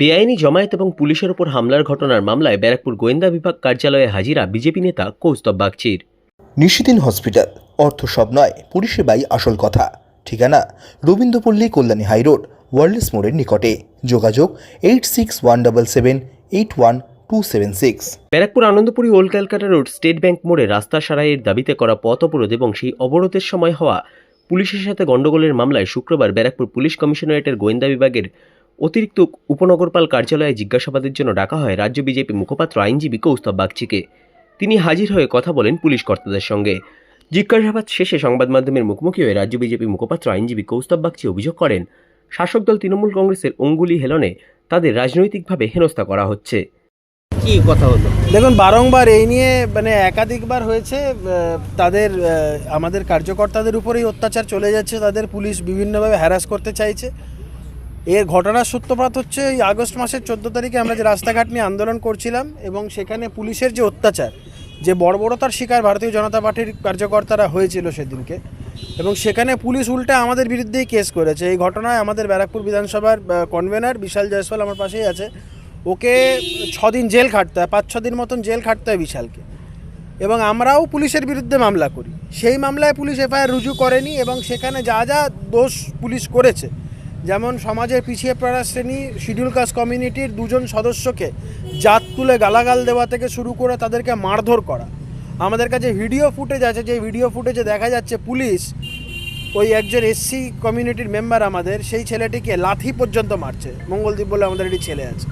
বেআইনি জমায়েত এবং পুলিশের ওপর হামলার ঘটনার মামলায় ব্যারাকপুর গোয়েন্দা বিভাগ কার্যালয়ে হাজিরা বিজেপি নেতা কৌস্তব বাগচির। নিশিদিন হসপিটাল অর্থ সব নয় পরিষেবাই আসল কথা। ঠিকানা রবীন্দ্রপল্লী কল্যাণী হাইরোড ওয়ার্ল্ডস মোড়ের নিকটে। যোগাযোগ eight six one double seven eight one two seven six. Barrackpore Anandapuri old Calcutta road state bank মোড়ে রাস্তা সারাইয়ের দাবিতে করা পথ অবরোধ এবং সেই অবরোধের সময় হওয়া পুলিশের সাথে গণ্ডগোলের মামলায় শুক্রবার ব্যারাকপুর পুলিশ কমিশনারেটের গোয়েন্দা বিভাগের অতিরিক্ত উপনগরপাল কার্যালয়ে জিজ্ঞাসাবাদের জন্য ডাকা হয় রাজ্য বিজেপি মুখপাত্র আইনজীবী কৌস্তব বাগচিকে। তিনি হাজির হয়ে কথা বলেন পুলিশ কর্তাদের সঙ্গে। জিজ্ঞাসাবাদ শেষে সংবাদ মাধ্যমের মুখোমুখি হয়ে রাজ্য বিজেপি মুখপাত্র আইনজীবী কৌস্তব বাগচি অভিযোগ করেন শাসক দল তৃণমূল কংগ্রেসের অঙ্গুলি হেলনে তাদের রাজনৈতিকভাবে হেনস্থা করা হচ্ছে। কি কথা হলো? দেখুন বারংবার এই নিয়ে মানে একাধিকবার হয়েছে তাদের আমাদের কার্যকর্তাদের উপরেই অত্যাচার চলে যাচ্ছে তাদের পুলিশ বিভিন্নভাবে হ্যারাস করতে চাইছে। এর ঘটনার সূত্রপাত হচ্ছে, এই আগস্ট মাসের চোদ্দ তারিখে আমরা যে রাস্তাঘাট নিয়ে আন্দোলন করছিলাম এবং সেখানে পুলিশের যে অত্যাচার, যে বর্বরতার শিকার ভারতীয় জনতা পার্টির কার্যকর্তারা হয়েছিল সেদিনকে, এবং সেখানে পুলিশ উল্টে আমাদের বিরুদ্ধেই কেস করেছে। এই ঘটনায় আমাদের ব্যারাকপুর বিধানসভার কনভেনার বিশাল জয়সওয়াল আমার পাশেই আছে। ওকে ছদিন জেল খাটতে হয়, পাঁচ ছ দিন মতন জেল খাটতে হয় বিশালকে। এবং আমরাও পুলিশের বিরুদ্ধে মামলা করি। সেই মামলায় পুলিশ এফআইআর রুজু করেনি এবং সেখানে যা যা দোষ পুলিশ করেছে যেমন সমাজের পিছিয়ে পড়া শ্রেণি, শিডিউল কাস্ট কমিউনিটির দুজন সদস্যকে জাত তুলে গালাগাল দেওয়া থেকে শুরু করে তাদেরকে মারধর করা। আমাদের কাছে ভিডিও ফুটেজ আছে, যে ভিডিও ফুটেজে দেখা যাচ্ছে পুলিশ, ওই একজন এসসি কমিউনিটির মেম্বার আমাদের, সেই ছেলেটিকে লাথি পর্যন্ত মারছে। মঙ্গলদ্বীপ বলে আমাদের একটি ছেলে আছে।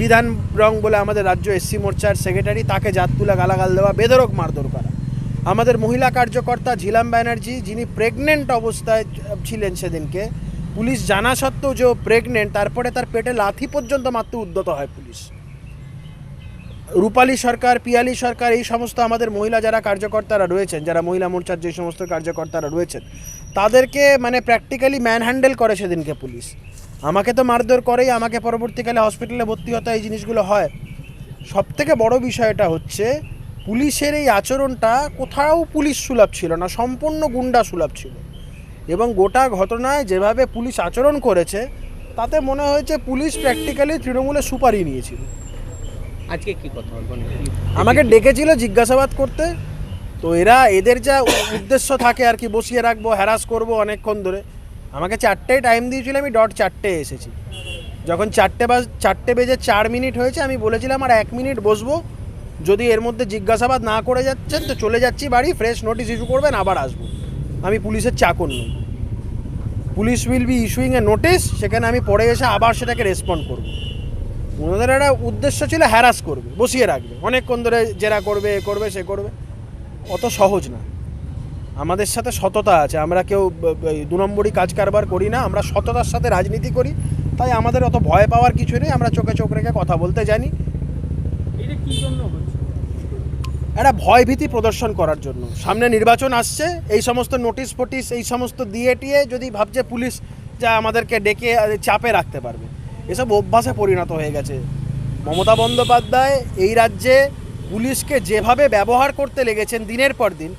বিধান রং বলে আমাদের রাজ্য এসসি মোর্চার সেক্রেটারি, তাকে জাত তুলে গালাগাল দেওয়া, বেদরক মারধর করা। আমাদের মহিলা কার্যকর্তা ঝিলাম ব্যানার্জি, যিনি প্রেগনেন্ট অবস্থায় ছিলেন সেদিনকে পুলিশ জানা সত্ত্বেও যে প্রেগনেন্ট তারপরে তার পেটে লাথি পর্যন্ত মারতে উদ্যত হয় পুলিশ। রূপালী সরকার, পিয়ালি সরকার, এই সমস্ত আমাদের মহিলা যারা কার্যকর্তারা রয়েছেন, যারা মহিলা মোর্চার যে সমস্ত কার্যকর্তারা রয়েছেন, তাদেরকে মানে প্র্যাকটিক্যালি ম্যান হ্যান্ডেল করে সেদিনকে পুলিশ। আমাকে তো মারধর করেই আমাকে পরবর্তীকালে হসপিটালে ভর্তি হতে এই জিনিসগুলো হয়। সব থেকে বড় বিষয়টা হচ্ছে, পুলিশের এই আচরণটা কোথাও পুলিশ সুলভ ছিল না, সম্পূর্ণ গুন্ডা সুলভ ছিল। এবং গোটা ঘটনায় যেভাবে পুলিশ আচরণ করেছে তাতে মনে হয়েছে পুলিশ প্র্যাকটিক্যালি তৃণমূলের সুপারি নিয়েছিল। আজকে কি কথা আমাকে ডেকেছিল জিজ্ঞাসাবাদ করতে। তো এরা এদের যা উদ্দেশ্য থাকে আর কি বসিয়ে রাখব হ্যারাস করব অনেকক্ষণ ধরে। আমাকে চারটেয় টাইম দিয়েছিল আমি ডট চারটে এসেছি। যখন চারটে বাজ চারটে বেজে চার মিনিট হয়েছে আমি বলেছিলাম আর এক মিনিট বসবো। যদি এর মধ্যে জিজ্ঞাসাবাদ না করে যাচ্ছেন তো চলে যাচ্ছি বাড়ি ফ্রেশ নোটিশ ইস্যু করবেন আবার আসব। আমি পুলিশের চাকর নই। Police will be issuing a notice সেখানে আমি পরে এসে আবার সেটাকে রেসপন্ড করব। ওনাদের একটা উদ্দেশ্য ছিল হ্যারাস করবে, বসিয়ে রাখবে। অনেকক্ষণ ধরে জেরা করবে, এ করবে, সে করবে। অত সহজ না। আমাদের সাথে সততা আছে। আমরা কেউ দু নম্বরই কাজ কারবার করি না। আমরা সততার সাথে রাজনীতি করি। তাই আমাদের অত ভয় পাওয়ার কিছু নেই। আমরা চোখে চোখ রেখে কথা বলতে জানি। একটা ভয়ভীতি প্রদর্শন করার জন্য। সামনে নির্বাচন আসছে, এই সমস্ত নোটিশ ফোটিস এই সমস্ত দিয়ে টিয়ে যদি ভাবছে পুলিশ যা আমাদেরকে ডেকে চাপে রাখতে পারবে। এসব অভ্যাসে পরিণত হয়ে গেছে। মমতা বন্দ্যোপাধ্যায় এই রাজ্যে পুলিশকে যেভাবে ব্যবহার করতে লেগেছেন দিনের পর দিন,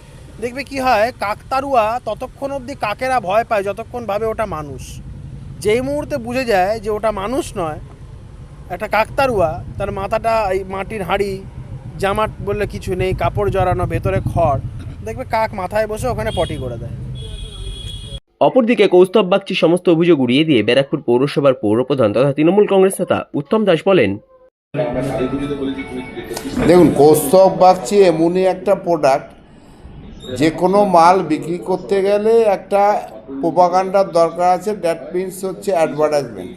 দেখবে কি হয় কাকতারুয়া ততক্ষণ অবধি কাকেরা ভয় পায়, যতক্ষণ ভাবে ওটা মানুষ। যেই মুহূর্তে বুঝে যায় যে ওটা মানুষ নয়, একটা কাকতারুয়া তার মাথাটা এই মাটির হাঁড়ি জামাট বললে কিছু নেই কাপড় জড়ানো ভেতরে খড়। দেখবে কাক মাথায় বসে ওখানে পটি করে দেয়। অপরদিকে কৌস্তব বাগচি সমস্ত অভিযোগ উড়িয়ে দিয়ে ব্যারাকপুর পৌরসভার পৌরপ্রধান তথা তৃণমূল কংগ্রেস নেতা উত্তম দাস বলেন দেখুন কৌস্তব বাগচি এমনই একটা প্রোডাক্ট যে কোনো মাল বিক্রি করতে গেলে একটা প্রোপাগান্ডার দরকার আছে দ্যাট মিনস হচ্ছে অ্যাডভার্টাইজমেন্ট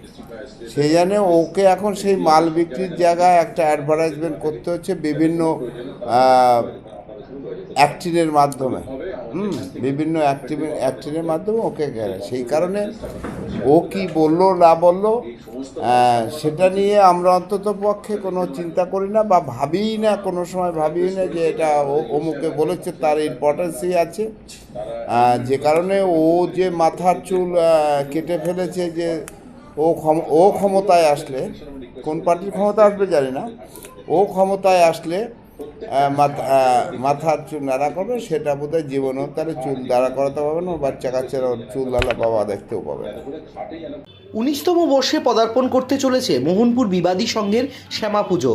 সেই জন্য ওকে এখন সেই মাল বিক্রির জায়গায় একটা অ্যাডভার্টাইজমেন্ট করতে হচ্ছে বিভিন্ন অ্যাক্টিনের মাধ্যমে। হুম, বিভিন্ন অ্যাক্টিভ অ্যাক্টিনের মাধ্যমে ওকে গেলে। সেই কারণে ও কি বলল, না বলল সেটা নিয়ে আমরা অন্তত পক্ষে কোনো চিন্তা করি না বা ভাবিই না, কোনো সময় ভাবিই না যে এটা ও- অমুকে বলেছে, তার ইম্পর্টেন্সই আছে। যে কারণে ও যে মাথার চুল কেটে ফেলেছে যে ও ক্ষম, ও ক্ষমতায় আসলে, কোন পার্টির ক্ষমতা আসবে জানি না, ও ক্ষমতায় আসলে মাথা মাথার চুল নাড়া করবে, সেটা বোধহয় জীবনেও তাহলে চুল দাঁড়া করাতে পারবে না বাচ্চা কাচ্চারা চুল দাঁড়া বাবা দেখতেও পাবে না। উনিশতম বর্ষে পদার্পণ করতে চলেছে মোহনপুর বিবাদী সংঘের শ্যামা পুজো।